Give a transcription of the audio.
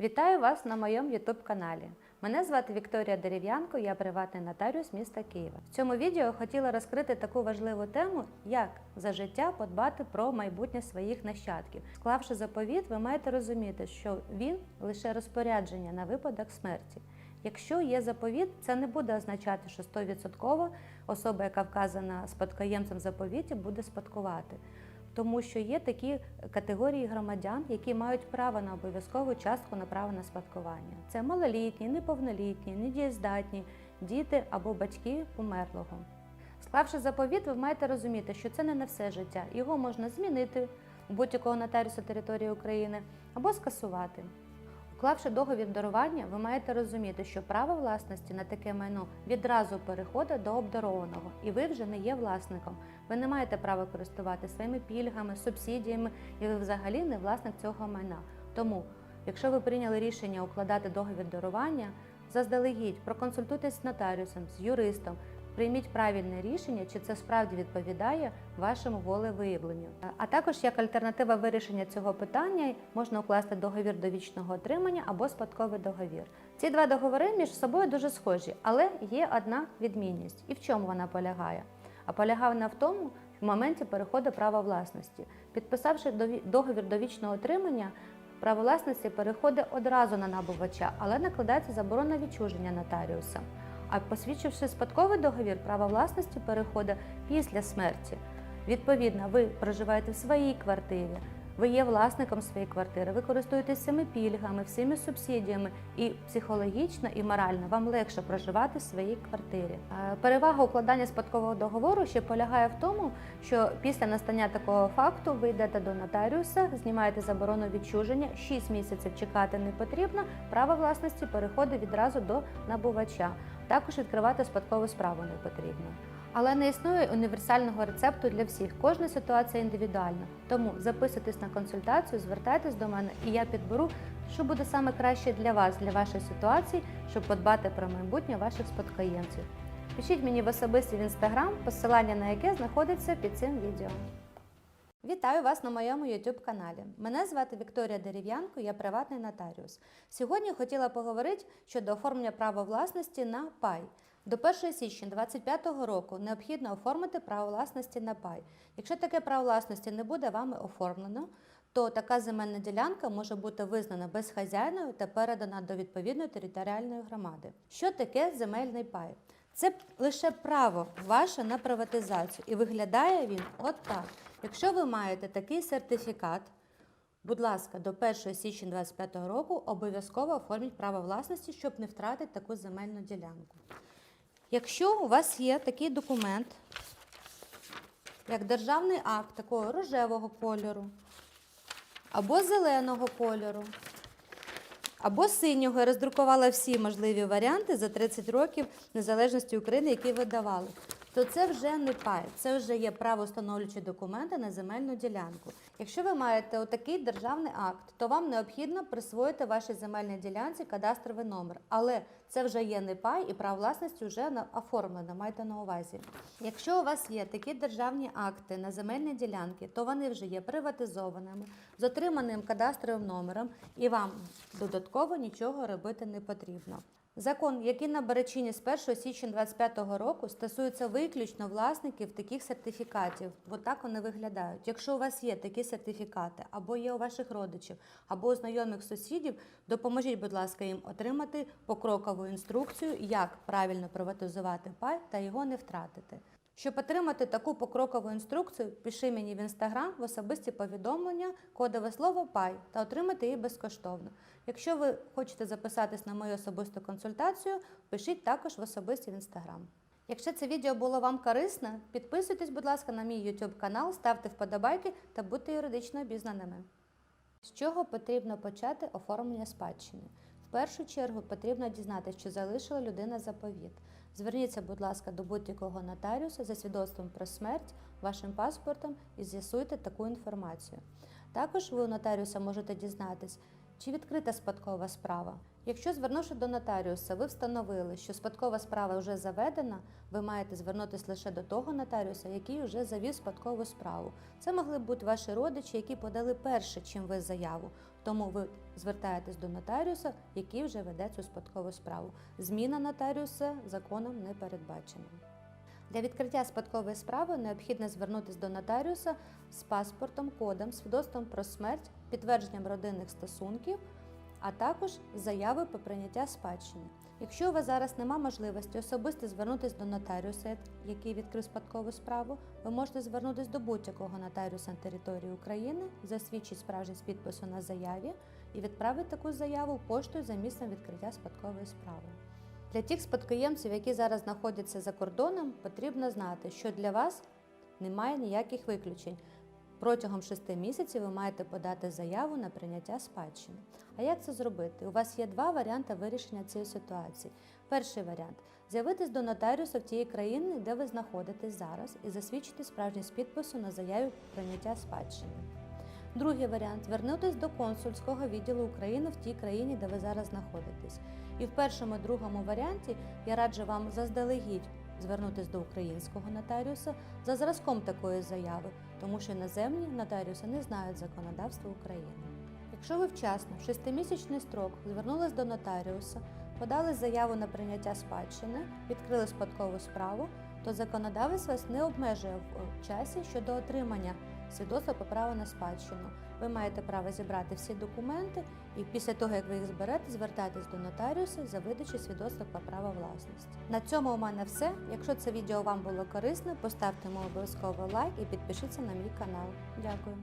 Вітаю вас на моєму YouTube каналі. Мене звати Вікторія Дерев'янко, я приватний нотаріус міста Києва. В цьому відео хотіла розкрити таку важливу тему, як за життя подбати про майбутнє своїх нащадків. Склавши заповіт, ви маєте розуміти, що він лише розпорядження на випадок смерті. Якщо є заповіт, це не буде означати, що 100% особа, яка вказана спадкоємцем заповіті, буде спадкувати. Тому що є такі категорії громадян, які мають право на обов'язкову частку на право на спадкування. Це малолітні, неповнолітні, недієздатні, діти або батьки померлого. Склавши заповіт, ви маєте розуміти, що це не на все життя. Його можна змінити у будь-якого нотаріуса території України або скасувати. Уклавши договір дарування, ви маєте розуміти, що право власності на таке майно відразу переходить до обдарованого, і ви вже не є власником. Ви не маєте права користувати своїми пільгами, субсидіями, і ви взагалі не власник цього майна. Тому, якщо ви прийняли рішення укладати договір дарування, заздалегідь проконсультуйтесь з нотаріусом, з юристом. Прийміть правильне рішення, чи це справді відповідає вашому волевиявленню. А також як альтернатива вирішення цього питання можна укласти договір довічного отримання або спадковий договір. Ці два договори між собою дуже схожі, але є одна відмінність. І в чому вона полягає? А полягає вона в тому, в моменті переходу права власності. Підписавши договір довічного отримання, право власності переходить одразу на набувача, але накладається заборона відчуження нотаріуса. А посвідчивши спадковий договір, право власності переходить після смерті. Відповідно, ви проживаєте в своїй квартирі, ви є власником своєї квартири, ви користуєтесь всіми пільгами, всіми субсидіями, і психологічно і морально вам легше проживати в своїй квартирі. Перевага укладання спадкового договору ще полягає в тому, що після настання такого факту ви йдете до нотаріуса, знімаєте заборону відчуження, 6 місяців чекати не потрібно. Право власності переходить відразу до набувача. Також відкривати спадкову справу не потрібно. Але не існує універсального рецепту для всіх. Кожна ситуація індивідуальна. Тому записуйтесь на консультацію, звертайтесь до мене, і я підберу, що буде саме краще для вас, для вашої ситуації, щоб подбати про майбутнє ваших спадкоємців. Пишіть мені в особисті в інстаграм, посилання на яке знаходиться під цим відео. Вітаю вас на моєму YouTube каналі. Мене звати Вікторія Дерев'янко, я приватний нотаріус. Сьогодні хотіла поговорити щодо оформлення права власності на пай. До 1 січня 2025 року необхідно оформити право власності на пай. Якщо таке право власності не буде вами оформлено, то така земельна ділянка може бути визнана безхазяйною та передана до відповідної територіальної громади. Що таке земельний пай? Це лише право ваше на приватизацію, і виглядає він от так. Якщо ви маєте такий сертифікат, будь ласка, до 1 січня 2025 року обов'язково оформіть право власності, щоб не втратити таку земельну ділянку. Якщо у вас є такий документ, як державний акт такого рожевого кольору, або зеленого кольору, або синього, я роздрукувала всі можливі варіанти за 30 років незалежності України, які видавали, то це вже не пай, це вже є право встановлюючі документи на земельну ділянку. Якщо ви маєте отакий державний акт, то вам необхідно присвоїти вашій земельній ділянці кадастровий номер. Але це вже є не пай і право власності вже оформлено, майте на увазі. Якщо у вас є такі державні акти на земельні ділянки, то вони вже є приватизованими, з отриманим кадастровим номером, і вам додатково нічого робити не потрібно. Закон, який набере чинність з 1 січня 2025 року, стосується виключно власників таких сертифікатів. Бо так вони виглядають. Якщо у вас є такі сертифікати, або є у ваших родичів, або у знайомих сусідів, допоможіть, будь ласка, їм отримати покрокову інструкцію, як правильно приватизувати пай та його не втратити. Щоб отримати таку покрокову інструкцію, пиши мені в інстаграм в особисті повідомлення, кодове слово пай та отримати її безкоштовно. Якщо ви хочете записатись на мою особисту консультацію, пишіть також в особисті в інстаграм. Якщо це відео було вам корисне, підписуйтесь, будь ласка, на мій YouTube канал, ставте вподобайки та будьте юридично обізнаними. З чого потрібно почати оформлення спадщини? В першу чергу потрібно дізнатися, чи залишила людина заповіт. Зверніться, будь ласка, до будь-якого нотаріуса за свідоцтвом про смерть, вашим паспортом і з'ясуйте таку інформацію. Також ви у нотаріуса можете дізнатись, чи відкрита спадкова справа. Якщо, звернувши до нотаріуса, ви встановили, що спадкова справа вже заведена, ви маєте звернутися лише до того нотаріуса, який вже завів спадкову справу. Це могли б бути ваші родичі, які подали перше, чим ви заяву. Тому ви звертаєтесь до нотаріуса, який вже веде цю спадкову справу. Зміна нотаріуса законом не передбачена. Для відкриття спадкової справи необхідно звернутися до нотаріуса з паспортом, кодом, свідоцтвом про смерть, підтвердженням родинних стосунків, а також з заявою про прийняття спадщини. Якщо у вас зараз нема можливості особисто звернутися до нотаріуса, який відкрив спадкову справу, ви можете звернутися до будь-якого нотаріуса на території України, засвідчить справжність підпису на заяві і відправити таку заяву поштою за місцем відкриття спадкової справи. Для тих спадкоємців, які зараз знаходяться за кордоном, потрібно знати, що для вас немає ніяких виключень. Протягом 6 місяців ви маєте подати заяву на прийняття спадщини. А як це зробити? У вас є два варіанти вирішення цієї ситуації. Перший варіант з'явитись до нотаріуса в тієї країни, де ви знаходитесь зараз, і засвідчити справжність підпису на заяві прийняття спадщини. Другий варіант звернутися до консульського відділу України в тій країні, де ви зараз знаходитесь. І в першому і другому варіанті я раджу вам заздалегідь звернутися до українського нотаріуса за зразком такої заяви, тому що іноземні нотаріуси не знають законодавства України. Якщо ви вчасно, в шестимісячний строк, звернулись до нотаріуса, подали заяву на прийняття спадщини, відкрили спадкову справу, то законодавець вас не обмежує в часі щодо отримання свідоцтва про право на спадщину. Ви маєте право зібрати всі документи і після того, як ви їх зберете, звертатись до нотаріуса за видачі свідоцтва про право власності. На цьому у мене все. Якщо це відео вам було корисне, поставте йому обов'язково лайк і підпишіться на мій канал. Дякую.